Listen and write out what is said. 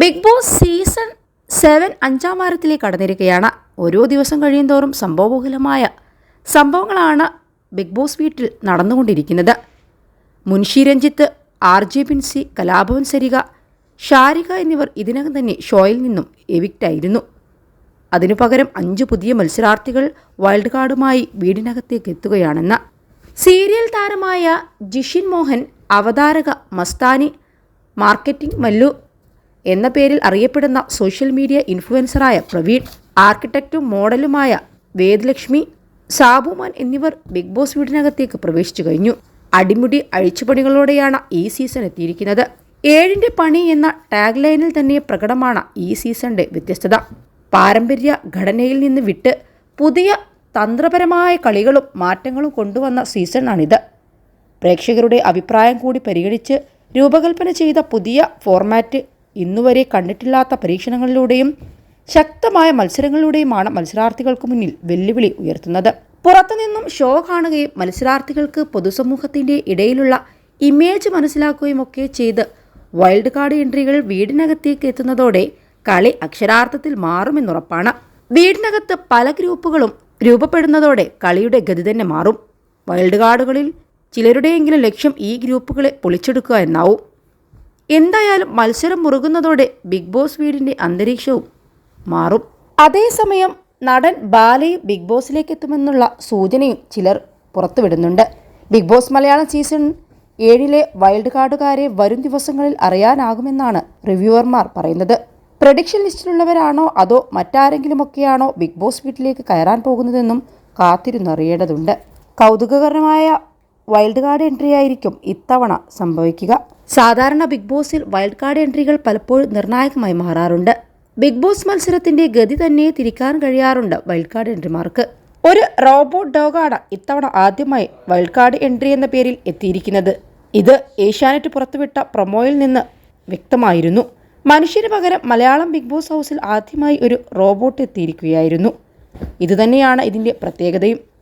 Big boss season seven അഞ്ചാം വാരത്തിലേക്ക് കടന്നിരിക്കുകയാണ്. ഓരോ ദിവസം കഴിയുന്തോറും സംഭവബഹുലമായ സംഭവങ്ങളാണ് ബിഗ് ബോസ് വീട്ടിൽ നടന്നുകൊണ്ടിരിക്കുന്നത്. മുൻഷി രഞ്ജിത്ത് ആർ ജെ ബിൻസി കലാഭവൻ സരിക ഷാരിക എന്നിവർ ഇതിനകം തന്നെ ഷോയിൽ നിന്നും എവിക്റ്റായിരുന്നു അതിനു പകരം അഞ്ച് പുതിയ മത്സരാർത്ഥികൾ വൈൽഡ് കാർഡുമായി വീടിനകത്തേക്ക് എത്തുകയാണെന്ന്. സീരിയൽ താരമായ ജിഷിൻ മോഹൻ അവതാരക മസ്താനി മാർക്കറ്റിംഗ് മല്ലു എന്ന പേരിൽ അറിയപ്പെടുന്ന സോഷ്യൽ മീഡിയ ഇൻഫ്ലുവൻസറായ പ്രവീൺ ആർക്കിടെക്റ്റും മോഡലുമായ വേദലക്ഷ്മി സാബുമാൻ എന്നിവർ ബിഗ് ബോസ് വീടിനകത്തേക്ക് പ്രവേശിച്ചു കഴിഞ്ഞു. അടിമുടി അഴിച്ചുപണികളോടെയാണ് ഈ സീസൺ എത്തിയിരിക്കുന്നത്. ഏഴിന്റെ പണി എന്ന ടാഗ് ലൈനിൽ തന്നെ പ്രകടമാണ് ഈ സീസണിന്റെ വ്യത്യസ്തത. പാരമ്പര്യ ഘടനയിൽ നിന്ന് വിട്ട് പുതിയ തന്ത്രപരമായ കളികളും മാറ്റങ്ങളും കൊണ്ടുവന്ന സീസണാണിത്. പ്രേക്ഷകരുടെ അഭിപ്രായം കൂടി പരിഗണിച്ച് രൂപകൽപ്പന ചെയ്ത പുതിയ ഫോർമാറ്റ് ഇന്നുവരെ കണ്ടിട്ടില്ലാത്ത പരീക്ഷണങ്ങളിലൂടെയും ശക്തമായ മത്സരങ്ങളിലൂടെയുമാണ് മത്സരാർത്ഥികൾക്ക് മുന്നിൽ വെല്ലുവിളി ഉയർത്തുന്നത്. പുറത്തുനിന്നും ഷോ കാണുകയും മത്സരാർത്ഥികൾക്ക് പൊതുസമൂഹത്തിന്റെ ഇടയിലുള്ള ഇമേജ് മനസ്സിലാക്കുകയും ഒക്കെ ചെയ്ത് വൈൽഡ് കാർഡ് എൻട്രികൾ വീടിനകത്തേക്ക് എത്തുന്നതോടെ കളി അക്ഷരാർത്ഥത്തിൽ മാറുമെന്നുറപ്പാണ്. വീടിനകത്ത് പല ഗ്രൂപ്പുകളും രൂപപ്പെടുന്നതോടെ കളിയുടെ ഗതി തന്നെ മാറും. വൈൽഡ് കാർഡുകളിൽ ചിലരുടെയെങ്കിലും ലക്ഷ്യം ഈ ഗ്രൂപ്പുകളെ പൊളിച്ചെടുക്കുക എന്നാവും. എന്തായാലും മത്സരം മുറുകുന്നതോടെ ബിഗ് ബോസ് വീടിന്റെ അന്തരീക്ഷവും മാറും. അതേസമയം നടൻ ബാലയും ബിഗ് ബോസിലേക്ക് എത്തുമെന്നുള്ള സൂചനയും ചിലർ പുറത്തുവിടുന്നുണ്ട്. ബിഗ് ബോസ് മലയാളം സീസൺ ഏഴിലെ വൈൽഡ് കാർഡുകാരെ വരും ദിവസങ്ങളിൽ അറിയാനാകുമെന്നാണ് റിവ്യൂവർമാർ പറയുന്നത്. പ്രഡിക്ഷൻ ലിസ്റ്റിലുള്ളവരാണോ അതോ മറ്റാരെങ്കിലുമൊക്കെയാണോ ബിഗ് ബോസ് വീട്ടിലേക്ക് കയറാൻ പോകുന്നതെന്നും കാത്തിരുന്നറിയേണ്ടതുണ്ട്. കൗതുകകരമായ വൈൽഡ് കാർഡ് എൻട്രി ആയിരിക്കും ഇത്തവണ സംഭവിക്കുക. സാധാരണ ബിഗ് ബോസിൽ വൈൽഡ് കാർഡ് എൻട്രികൾ പലപ്പോഴും നിർണായകമായി മാറാറുണ്ട്. ബിഗ് ബോസ് മത്സരത്തിന്റെ ഗതി തന്നെ തിരിക്കാൻ കഴിയാറുണ്ട് വൈൽഡ് കാർഡ് എൻട്രിമാർക്ക് ഒരു റോബോട്ട് ഡോഗാണ് ഇത്തവണ ആദ്യമായി വൈൽഡ് കാർഡ് എൻട്രി എന്ന പേരിൽ എത്തിയിരിക്കുന്നത്. ഇത് ഏഷ്യാനെറ്റ് പുറത്തുവിട്ട പ്രൊമോയിൽ നിന്ന് വ്യക്തമായിരുന്നു. മനുഷ്യന് പകരം മലയാളം ബിഗ് ബോസ് ഹൗസിൽ ആദ്യമായി ഒരു റോബോട്ട് എത്തിയിരിക്കുകയായിരുന്നു. ഇതുതന്നെയാണ് ഇതിന്റെ പ്രത്യേകതയും.